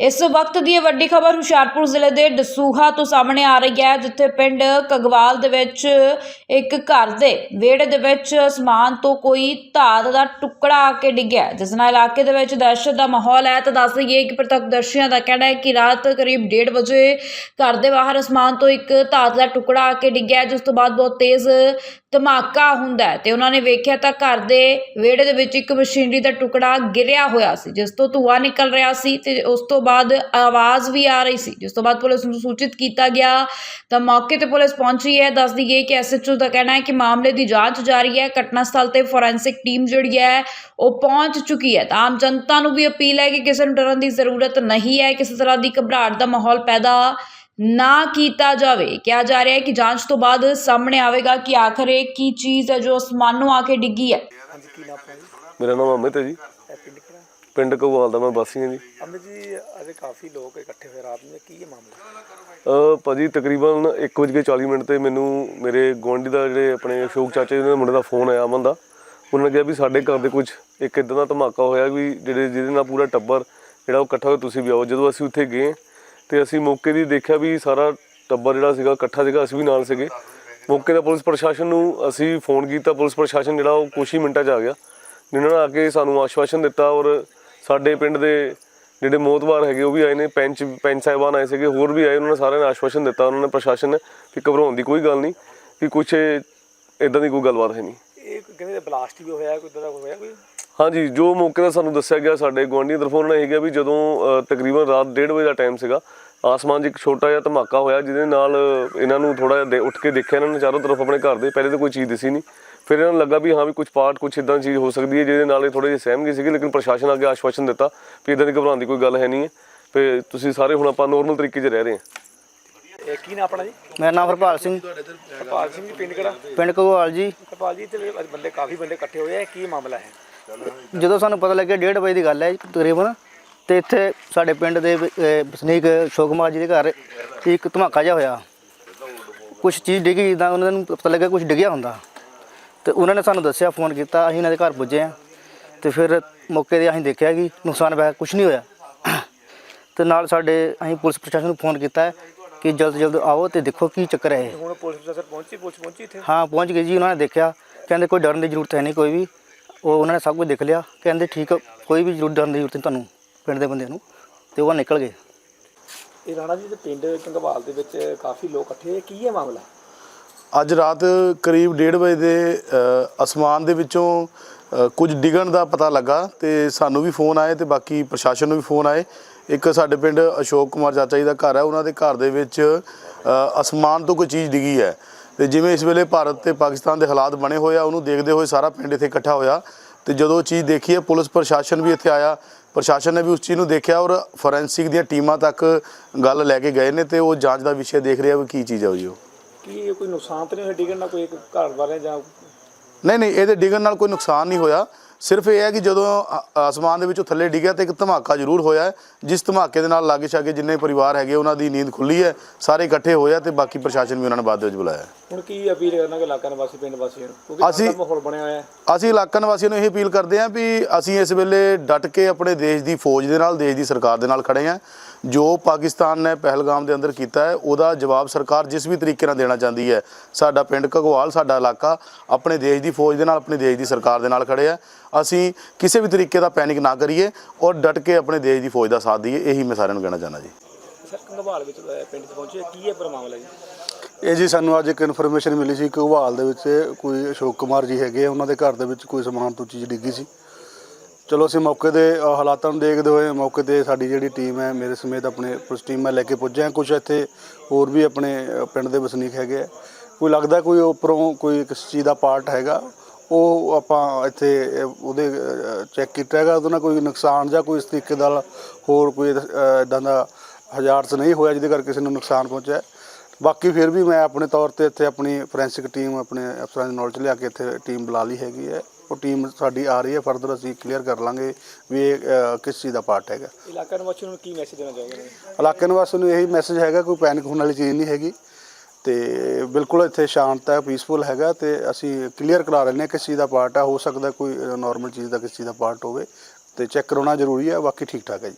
ਇਸ ਵਕਤ ਦੀ ਇਹ ਵੱਡੀ ਖਬਰ ਹੁਸ਼ਿਆਰਪੁਰ ਜ਼ਿਲ੍ਹੇ ਦੇ ਦਸੂਹਾ ਤੋਂ ਸਾਹਮਣੇ ਆ ਰਹੀ ਹੈ, ਜਿੱਥੇ ਪਿੰਡ ਕਗਵਾਲ ਦੇ ਵਿੱਚ ਇੱਕ ਘਰ ਦੇ ਵਿਹੜੇ ਦੇ ਵਿੱਚ ਅਸਮਾਨ ਤੋਂ ਕੋਈ ਧਾਤ ਦਾ ਟੁਕੜਾ ਆ ਕੇ ਡਿੱਗਿਆ ਜਿਸ ਨਾਲ ਇਲਾਕੇ ਦੇ ਵਿੱਚ ਦਹਿਸ਼ਤ ਦਾ ਮਾਹੌਲ ਹੈ, ਤਾਂ ਦੱਸ ਦਈਏ ਕਿ ਪ੍ਰਤੱਖਦਰਸ਼ੀਆਂ ਦਾ ਕਹਿਣਾ ਹੈ ਕਿ ਰਾਤ ਕਰੀਬ 1:30 ਵਜੇ ਘਰ ਦੇ ਬਾਹਰ ਅਸਮਾਨ ਤੋਂ ਇੱਕ ਧਾਤ ਦਾ ਟੁਕੜਾ ਆ ਕੇ ਡਿੱਗਿਆ ਜਿਸ ਤੋਂ ਬਾਅਦ ਬਹੁਤ ਤੇਜ਼ ਧਮਾਕਾ ਹੁੰਦਾ ਹੈ ਤੇ ਉਹਨਾਂ ਨੇ ਵੇਖਿਆ ਤਾਂ ਘਰ ਦੇ ਵਿਹੜੇ ਦੇ ਵਿੱਚ ਇੱਕ ਮਸ਼ੀਨਰੀ ਦਾ ਟੁਕੜਾ ਗਿਰਿਆ ਹੋਇਆ ਸੀ, ਜਿਸ ਤੋਂ ਧੂੰਆਂ ਨਿਕਲ ਰਿਹਾ ਸੀ ਤੇ ਉਸ ਤੋਂ ਬਾਅਦ ਆਵਾਜ਼ ਵੀ ਆ ਰਹੀ ਸੀ, ਜਿਸ ਤੋਂ ਬਾਅਦ ਪੁਲਿਸ ਨੂੰ ਸੂਚਿਤ ਕੀਤਾ ਗਿਆ। ਤਾਂ ਮੌਕੇ ਤੇ ਪੁਲਿਸ ਪਹੁੰਚੀ ਹੈ ਦੱਸ ਦਈਏ ਕਿ ਐਸਐਚਓ ਦਾ ਕਹਿਣਾ ਹੈ ਕਿ ਮਾਮਲੇ ਦੀ ਜਾਂਚ ਜਾਰੀ ਹੈ, ਘਟਨਾ ਸਥਲ ਤੇ ਫੋਰੈਂਸਿਕ ਟੀਮ ਜਿਹੜੀ ਹੈ, ਉਹ ਪਹੁੰਚ ਚੁੱਕੀ ਹੈ। ਤਾਂ ਆਮ ਜਨਤਾ ਨੂੰ ਵੀ ਅਪੀਲ ਹੈ ਕਿ ਕਿਸੇ ਨੂੰ ਡਰਨ ਦੀ ਜ਼ਰੂਰਤ ਨਹੀਂ ਹੈ, ਕਿਸੇ ਤਰ੍ਹਾਂ ਦੀ ਘਬਰਾਹਟ ਦਾ ਮਾਹੌਲ ਪੈਦਾ ਨਾ ਕੀਤਾ ਜਾਵੇ। ਕਿਹਾ ਜਾ ਰਿਹਾ ਹੈ ਕਿ ਜਾਂਚ ਤੋਂ ਬਾਅਦ ਸਾਹਮਣੇ ਆਵੇਗਾ ਕਿ ਆਖਰ ਇਹ ਕੀ ਚੀਜ਼ ਹੈ ਜੋ ਅਸਮਾਨੋਂ ਆ ਕੇ ਡਿੱਗੀ ਹੈ। ਹਾਂਜੀ ਕੀ ਨਾਮ ਹੈ ਜੀ ਮੇਰਾ ਨਾਮ ਅਮਿਤ ਹੈ ਜੀ। ਪਿੰਡ ਕਗਵਾਲ ਦਾ ਮੈਂ ਵਾਸੀ ਹਾਂ ਜੀ। ਅਮਿਤ ਜੀ ਅੱਜ ਕਾਫੀ ਲੋਕ ਇਕੱਠੇ ਹੋਏ ਰਾਤ ਨੂੰ ਕੀ ਇਹ ਮਾਮਲਾ ਭਾਜੀ ਤਕਰੀਬਨ 1:40 ਮਿੰਟ ਤੇ ਮੈਨੂੰ ਮੇਰੇ ਗੁਆਂਢੀ ਦਾ ਜਿਹੜੇ ਆਪਣੇ ਅਸ਼ੋਕ ਚਾਚਾ ਜੀ ਦੇ ਮੁੰਡੇ ਦਾ ਫੋਨ ਆਇਆ ਅਮਨ ਦਾ। ਉਹਨਾਂ ਨੇ ਕਿਹਾ ਵੀ ਸਾਡੇ ਘਰ ਦੇ ਕੁਝ ਇੱਕ ਇਦਾਂ ਦਾ ਧਮਾਕਾ ਹੋਇਆ ਵੀ ਜਿਹੜੇ ਜਿਹਦੇ ਨਾਲ ਪੂਰਾ ਟੱਬਰ ਜਿਹੜਾ ਉਹ ਇਕੱਠਾ ਹੋਇਆ ਤੁਸੀਂ ਵੀ ਆਓ। ਜਦੋਂ ਅਸੀਂ ਉੱਥੇ ਗਏ ਤੇ ਅਸੀਂ ਮੌਕੇ ਦੀ ਦੇਖਿਆ ਵੀ ਸਾਰਾ ਟੱਬਰ ਜਿਹੜਾ ਸੀਗਾ, ਇਕੱਠਾ ਸੀਗਾ, ਅਸੀਂ ਵੀ ਨਾਲ ਸੀਗੇ। ਮੌਕੇ ਦਾ ਪੁਲਿਸ ਪ੍ਰਸ਼ਾਸਨ ਨੂੰ ਅਸੀਂ ਫੋਨ ਕੀਤਾ, ਪੁਲਿਸ ਪ੍ਰਸ਼ਾਸਨ ਜਿਹੜਾ ਉਹ ਕੁਛ ਹੀ ਮਿੰਟਾਂ 'ਚ ਆ ਗਿਆ। ਜਿਨ੍ਹਾਂ ਨੇ ਆ ਕੇ ਸਾਨੂੰ ਆਸ਼ਵਾਸਨ ਦਿੱਤਾ ਔਰ ਸਾਡੇ ਪਿੰਡ ਦੇ ਜਿਹੜੇ ਮੋਤਬਾਰ ਹੈਗੇ, ਉਹ ਵੀ ਆਏ ਨੇ, ਪੈਂਚ ਪੈਂਚ ਸਾਹਿਬਾਨ ਆਏ ਸੀਗੇ, ਹੋਰ ਵੀ ਆਏ, ਉਹਨਾਂ ਨੇ ਸਾਰਿਆਂ ਨੇ ਆਸ਼ਵਾਸਨ ਦਿੱਤਾ, ਉਹਨਾਂ ਨੇ ਪ੍ਰਸ਼ਾਸਨ ਨੇ ਕਿ ਘਬਰਾਉਣ ਦੀ ਕੋਈ ਗੱਲ ਨਹੀਂ ਕਿ ਕੁਛ ਇਦਾਂ ਦੀ ਕੋਈ ਗੱਲਬਾਤ ਹੈ ਨਹੀਂ। ਇਹ ਕਹਿੰਦੇ ਬਲਾਸਟ ਵੀ ਹੋਇਆ, ਕੋਈ ਇਦਾਂ ਦਾ ਹੋਇਆ ਕੋਈ? ਹਾਂਜੀ ਜੋ ਮੌਕੇ ਦਾ ਸਾਨੂੰ ਦੱਸਿਆ ਗਿਆ ਸਾਡੇ ਗੁਆਂਢੀ ਤਰਫੋਂ ਉਹਨਾਂ ਨੇ ਇਹ ਕਿਹਾ ਵੀ ਜਦੋਂ ਅ, ਤਕਰੀਬਨ ਰਾਤ 1:30 ਵਜੇ ਦਾ ਟਾਈਮ ਸੀਗਾ ਆਸਮਾਨ 'ਚ ਇੱਕ ਛੋਟਾ ਜਿਹਾ ਧਮਾਕਾ ਹੋਇਆ ਜਿਹਦੇ ਨਾਲ ਇਹਨਾਂ ਨੂੰ ਥੋੜਾ ਜਿਹਾ ਦੇ- ਉੱਠ ਕੇ ਦੇਖਿਆ ਇਹਨਾਂ ਨੇ ਚਾਰੋਂ ਤਰਫ ਆਪਣੇ ਘਰ ਦੇ ਪਹਿਲੇ ਤਾਂ ਕੋਈ ਚੀਜ਼ ਦਿਸੀ ਨਹੀਂ। ਫਿਰ ਇਹਨਾਂ ਨੂੰ ਲੱਗਾ ਵੀ ਹਾਂ ਵੀ ਕੁਝ ਪਾਰਟ ਕੁਝ ਇਦਾਂ ਚੀਜ਼ ਹੋ ਸਕਦੀ ਹੈ ਜਿਹਦੇ ਨਾਲ ਇਹ ਥੋੜੇ ਜਿਹੇ ਸਹਿਮ ਗਏ ਸੀਗੇ ਲੇਕਿਨ ਪ੍ਰਸ਼ਾਸਨ ਅੱਗੇ ਆਸ਼ਵਾਸਨ ਦਿੱਤਾ ਵੀ ਇਦਾਂ ਦੀ ਘਬਰਾਉਣ ਦੀ ਕੋਈ ਗੱਲ ਹੈ ਨਹੀਂ ਹੈ। ਤੇ ਤੁਸੀਂ ਸਾਰੇ ਹੁਣ ਆਪਾਂ ਨੋਰਮਲ ਤਰੀਕੇ 'ਚ ਰਹਿ ਰਹੇ ਹਾਂ। ਇਹ ਕੀ ਨਾਮ ਆਪਣਾ ਜੀ? ਮੇਰਾ ਨਾਮ ਹਰਪਾਲ ਸਿੰਘ। ਹਰਪਾਲ ਸਿੰਘ ਜੀ ਪਿੰਡ ਕਿਹੜਾ? ਪਿੰਡ ਘਗਵਾਲ ਜੀ। ਹਰਪਾਲ ਜੀ ਤੇ ਅੱਜ ਬੰਦੇ ਕਾਫੀ ਬੰਦੇ ਇਕੱਠੇ ਹੋਏ ਆ ਕੀ ਮਾਮਲਾ ਹੈ? ਜਦੋਂ ਸਾਨੂੰ ਪਤਾ ਲੱਗਿਆ 1:30 ਵਜੇ ਦੀ ਗੱਲ ਹੈ ਤਕਰੀਬਨ ਤੇ ਇੱਥੇ ਸਾਡੇ ਪਿੰਡ ਦੇ ਵਸਨੀਕ ਅਸ਼ੋਕ ਕੁਮਾਰ ਜੀ ਦੇ ਘਰ ਇੱਕ ਧਮਾਕਾ ਜਿਹਾ ਹੋਇਆ। ਕੁਝ ਚੀਜ਼ ਡਿੱਗੀ ਜਿੱਦਾਂ ਉਹਨਾਂ ਨੂੰ ਪਤਾ ਲੱਗਿਆ ਕੁਝ ਡਿੱਗਿਆ ਹੁੰਦਾ। ਤੇ ਉਹਨਾਂ ਨੇ ਸਾਨੂੰ ਦੱਸਿਆ ਫੋਨ ਕੀਤਾ ਅਸੀਂ ਇਹਨਾਂ ਦੇ ਘਰ ਪੁੱਜੇ ਆ ਤੇ ਫਿਰ ਮੌਕੇ ਤੇ ਅਸੀਂ ਦੇਖਿਆ ਕਿ ਨੁਕਸਾਨ ਵੈਸੇ ਕੁਝ ਨਹੀਂ ਹੋਇਆ। ਤੇ ਨਾਲ ਸਾਡੇ ਅਸੀਂ ਪੁਲਿਸ ਪ੍ਰਸ਼ਾਸਨ ਨੂੰ ਫੋਨ ਕੀਤਾ ਕਿ ਜਲਦ ਜਲਦ ਆਓ ਤੇ ਦੇਖੋ ਕੀ ਚੱਕਰ ਹੈ। ਹੁਣ ਪੁਲਿਸ ਪ੍ਰਸ਼ਾਸਨ ਪਹੁੰਚੀ ਪੁਲਿਸ ਪਹੁੰਚੀ ਇੱਥੇ? ਹਾਂ ਪਹੁੰਚ ਗਏ ਜੀ ਉਹਨਾਂ ਨੇ ਦੇਖਿਆ। ਕਹਿੰਦੇ ਕੋਈ ਡਰਨ ਦੀ ਜ਼ਰੂਰਤ ਹੈ ਨਹੀਂ ਕੋਈ ਵੀ। ਉਹ ਉਹਨਾਂ ਨੇ ਸਭ ਕੁਝ ਦੇਖ ਲਿਆ ਕਹਿੰਦੇ ਠੀਕ ਆ, ਕੋਈ ਵੀ ਜ਼ਰੂਰ ਡਰਨ ਦੀ ਜ਼ਰੂਰਤ ਨਹੀਂ ਤੁਹਾਨੂੰ ਪਿੰਡ ਦੇ ਬੰਦਿਆਂ ਨੂੰ। ਤੇ ਉਹ ਨਿਕਲ ਗਏ। ਇਹ ਰਾਣਾ ਜੀ ਦੇ ਪਿੰਡ ਕੰਗਵਾਲ ਦੇ ਵਿੱਚ ਕਾਫੀ ਲੋਕ ਇਕੱਠੇ ਹੋਏ ਕੀ ਹੈ ਮਾਮਲਾ? ਅੱਜ ਰਾਤ ਕਰੀਬ 1:30 ਵਜੇ ਦੇ ਅ, ਅਸਮਾਨ ਦੇ ਵਿੱਚੋਂ ਅ, ਕੁਝ ਡਿੱਗਣ ਦਾ ਪਤਾ ਲੱਗਾ ਤੇ ਸਾਨੂੰ ਵੀ ਫੋਨ ਆਏ ਤੇ ਬਾਕੀ ਪ੍ਰਸ਼ਾਸਨ ਨੂੰ ਵੀ ਫੋਨ ਆਏ। ਇੱਕ ਸਾਡੇ ਪਿੰਡ ਅਸ਼ੋਕ ਕੁਮਾਰ ਚਾਚਾ ਜੀ ਦਾ ਘਰ ਹੈ ਉਹਨਾਂ ਦੇ ਘਰ ਦੇ ਵਿੱਚ ਅ, ਅਸਮਾਨ ਤੋਂ ਕੋਈ ਚੀਜ਼ ਡਿੱਗੀ ਹੈ। ਤੇ ਜਿਵੇਂ ਇਸ ਵੇਲੇ ਭਾਰਤ ਤੇ ਪਾਕਿਸਤਾਨ ਦੇ ਹਾਲਾਤ ਬਣੇ ਹੋਏ ਆ ਉਹਨੂੰ ਦੇਖਦੇ ਹੋਏ ਸਾਰਾ ਪਿੰਡ ਇੱਥੇ ਇਕੱਠਾ ਹੋਇਆ। ਤੇ ਜਦੋਂ ਉਹ ਚੀਜ਼ ਦੇਖੀ ਹੈ ਪੁਲਿਸ ਪ੍ਰਸ਼ਾਸਨ ਵੀ ਇੱਥੇ ਆਇਆ। ਪ੍ਰਸ਼ਾਸਨ ਨੇ ਵੀ ਉਸ ਚੀਜ਼ ਨੂੰ ਦੇਖਿਆ ਔਰ ਫੋਰੈਂਸਿਕ ਦੀਆਂ ਟੀਮਾਂ ਤੱਕ ਗੱਲ ਲੈ ਕੇ ਗਏ ਨੇ ਤੇ ਉਹ ਜਾਂਚ ਦਾ ਵਿਸ਼ਾ ਦੇਖ ਰਿਹਾ ਵੀ ਕੀ ਚੀਜ਼ ਹੈ ਉਹ ਜੀ ਉਹ। ਕੀ ਇਹ ਕੋਈ ਨੁਕਸਾਨ ਤਾਂ ਨਹੀਂ ਹੋਇਆ? ਡਿੱਗਣ ਨਾਲ ਕੋਈ ਘਰ ਵਾਲੇ ਜਾਂ ਨਹੀਂ ਨਹੀਂ ਇਹਦੇ ਡਿੱਗਣ ਨਾਲ ਕੋਈ ਨੁਕਸਾਨ ਨਹੀਂ ਹੋਇਆ। ਸਿਰਫ ਇਹ ਹੈ ਕਿ ਜਦੋਂ ਆਸਮਾਨ ਦੇ ਵਿੱਚੋਂ ਥੱਲੇ ਡਿੱਗਿਆ ਤੇ ਇੱਕ ਧਮਾਕਾ ਜ਼ਰੂਰ ਹੋਇਆ ਹੈ, ਜਿਸ ਧਮਾਕੇ ਦੇ ਨਾਲ ਲਾਗੇ ਛਾਗੇ ਜਿੰਨੇ ਪਰਿਵਾਰ ਹੈਗੇ ਉਹਨਾਂ ਦੀ ਨੀਂਦ ਖੁੱਲੀ ਹੈ ਸਾਰੇ ਇਕੱਠੇ ਹੋਏ ਆ ਤੇ ਬਾਕੀ ਪ੍ਰਸ਼ਾਸਨ ਵੀ ਉਹਨਾਂ ਨੇ ਬਾਅਦ ਵਿੱਚ ਬੁਲਾਇਆ ਹੈ। ਹੁਣ ਕੀ ਅਪੀਲ ਕਰਨਾ ਕਿ ਇਲਾਕਾ ਨਿਵਾਸੀ ਪਿੰਡ ਵਾਸੀਆਂ ਨੂੰ? ਕਿਉਂਕਿ ਅਸੀਂ- ਮਾਹੌਲ ਬਣਿਆ ਹੋਇਆ ਹੈ। ਅਸੀਂ ਇਲਾਕਾ ਨਿਵਾਸੀਆਂ ਨੂੰ ਇਹ ਅਪੀਲ ਕਰਦੇ ਹਾਂ ਵੀ ਅਸੀਂ ਇਸ ਵੇਲੇ ਡਟ ਕੇ ਆਪਣੇ ਦੇਸ਼ ਦੀ ਫੌਜ ਦੇ ਨਾਲ ਦੇਸ਼ ਦੀ ਸਰਕਾਰ ਦੇ ਨਾਲ ਖੜੇ ਹਾਂ। ਜੋ ਪਾਕਿਸਤਾਨ ਨੇ ਪਹਿਲਗਾਮ ਦੇ ਅੰਦਰ ਕੀਤਾ ਹੈ ਉਹਦਾ ਜਵਾਬ ਸਰਕਾਰ ਜਿਸ ਵੀ ਤਰੀਕੇ ਨਾਲ ਦੇਣਾ ਚਾਹੁੰਦੀ ਹੈ ਸਾਡਾ ਪਿੰਡ ਘਗਵਾਲ ਸਾਡਾ ਇਲਾਕਾ ਆਪਣੇ ਦੇਸ਼ ਦੀ ਫੌਜ ਦੇ ਨਾਲ ਆਪਣੇ ਦੇਸ਼ ਦੀ ਸਰਕਾਰ ਦੇ ਨਾਲ ਖੜੇ ਆ ਅਸੀਂ ਕਿਸੇ ਵੀ ਤਰੀਕੇ ਦਾ ਪੈਨਿਕ ਨਾ ਕਰੀਏ ਔਰ ਡਟ ਕੇ ਆਪਣੇ ਦੇਸ਼ ਦੀ ਫੌਜ ਦਾ ਸਾਥ ਦਈਏ ਇਹੀ ਮੈਂ ਸਾਰਿਆਂ ਨੂੰ ਕਹਿਣਾ ਚਾਹੁੰਦਾ ਜੀ। ਸਰ ਕੰਗਵਾਲ ਵਿੱਚ ਪਿੰਡ 'ਚ ਪਹੁੰਚੇ ਕੀ ਹੈ ਪਰ ਮਾਮਲਾ ਜੀ ਇਹ ਜੀ ਸਾਨੂੰ ਅੱਜ ਇੱਕ ਇਨਫੋਰਮੇਸ਼ਨ ਮਿਲੀ ਸੀ ਕਿ ਘਵਾਲ ਦੇ ਵਿੱਚ ਕੋਈ ਅਸ਼ੋਕ ਕੁਮਾਰ ਜੀ ਹੈਗੇ ਆ, ਉਹਨਾਂ ਦੇ ਘਰ ਦੇ ਵਿੱਚ ਕੋਈ ਸਮਾਨ ਤੋਂ ਚੀਜ਼ ਡਿੱਗੀ ਸੀ। ਚਲੋ ਅਸੀਂ ਮੌਕੇ ਦੇ ਹਾਲਾਤਾਂ ਨੂੰ ਦੇਖਦੇ ਹੋਏ ਮੌਕੇ ਤੇ ਸਾਡੀ ਜਿਹੜੀ ਟੀਮ ਹੈ ਮੇਰੇ ਸਮੇਤ ਆਪਣੇ ਪੁਲਿਸ ਟੀਮ ਮੈਂ ਲੈ ਕੇ ਪੁੱਜੇ ਹਾਂ ਕੁਝ ਇੱਥੇ ਹੋਰ ਵੀ ਆਪਣੇ ਪਿੰਡ ਦੇ ਵਸਨੀਕ ਹੈਗੇ ਆ। ਕੋਈ ਲੱਗਦਾ ਕੋਈ ਉੱਪਰੋਂ ਕੋਈ ਕਿਸ ਚੀਜ਼ ਦਾ ਪਾਰਟ ਹੈਗਾ। ਉਹ ਆਪਾਂ ਇੱਥੇ ਉਹਦੇ ਚੈੱਕ ਕੀਤਾ ਹੈਗਾ ਉਹਦੇ ਕੋਈ ਨੁਕਸਾਨ ਜਾਂ ਕੋਈ ਇਸ ਤਰੀਕੇ ਦਾ ਹੋਰ ਕੋਈ ਇਦਾਂ ਦਾ ਹਜ਼ਾਰਤ ਨਹੀਂ ਹੋਇਆ ਜਿਹਦੇ ਕਰਕੇ ਕਿਸੇ ਨੂੰ ਨੁਕਸਾਨ ਪਹੁੰਚਿਆ। ਬਾਕੀ ਫਿਰ ਵੀ ਮੈਂ ਆਪਣੇ ਤੌਰ ਤੇ ਇੱਥੇ ਆਪਣੀ ਫੋਰੈਂਸਿਕ ਟੀਮ ਆਪਣੇ ਅਫਸਰਾਂ ਦੀ ਨੌਲੇਜ ਲਿਆ ਕੇ ਇੱਥੇ ਟੀਮ ਬੁਲਾ ਲਈ ਹੈਗੀ ਹੈ। ਉਹ ਟੀਮ ਸਾਡੀ ਆ ਰਹੀ ਹੈ ਫਰਦਰ ਅਸੀਂ ਕਲੀਅਰ ਕਰ ਲਾਂਗੇ ਵੀ ਇਹ ਕਿਸ ਚੀਜ਼ ਦਾ ਪਾਰਟ ਹੈਗਾ। ਇਲਾਕਾ ਨਿਵਾਸੀ ਨੂੰ ਕੀ ਮੈਸੇਜ ਦੇਣਾ ਚਾਹੋਗੇ? ਨੇ ਇਲਾਕੇ ਨਿਵਾਸੀਆਂ ਨੂੰ ਇਹੀ ਮੈਸੇਜ ਹੈਗਾ ਕੋਈ ਪੈਨਿਕ ਹੋਣ ਵਾਲੀ ਚੀਜ਼ ਨਹੀਂ ਹੈਗੀ। ਤੇ ਬਿਲਕੁਲ ਇੱਥੇ ਸ਼ਾਂਤ ਹੈ ਪੀਸਫੁਲ ਹੈਗਾ ਤੇ ਅਸੀਂ ਕਲੀਅਰ ਕਰਾ ਰਹੇ ਹਾਂ ਕਿਸ ਚੀਜ਼ ਦਾ ਪਾਰਟ ਹੈ ਹੋ ਸਕਦਾ ਕੋਈ ਨਾਰਮਲ ਚੀਜ਼ ਦਾ, ਕਿਸ ਚੀਜ਼ ਦਾ ਪਾਰਟ ਹੋਵੇ ਤੇ ਚੈੱਕ ਕਰਾਉਣਾ ਜ਼ਰੂਰੀ ਹੈ ਬਾਕੀ ਠੀਕ ਠਾਕ ਹੈ ਜੀ।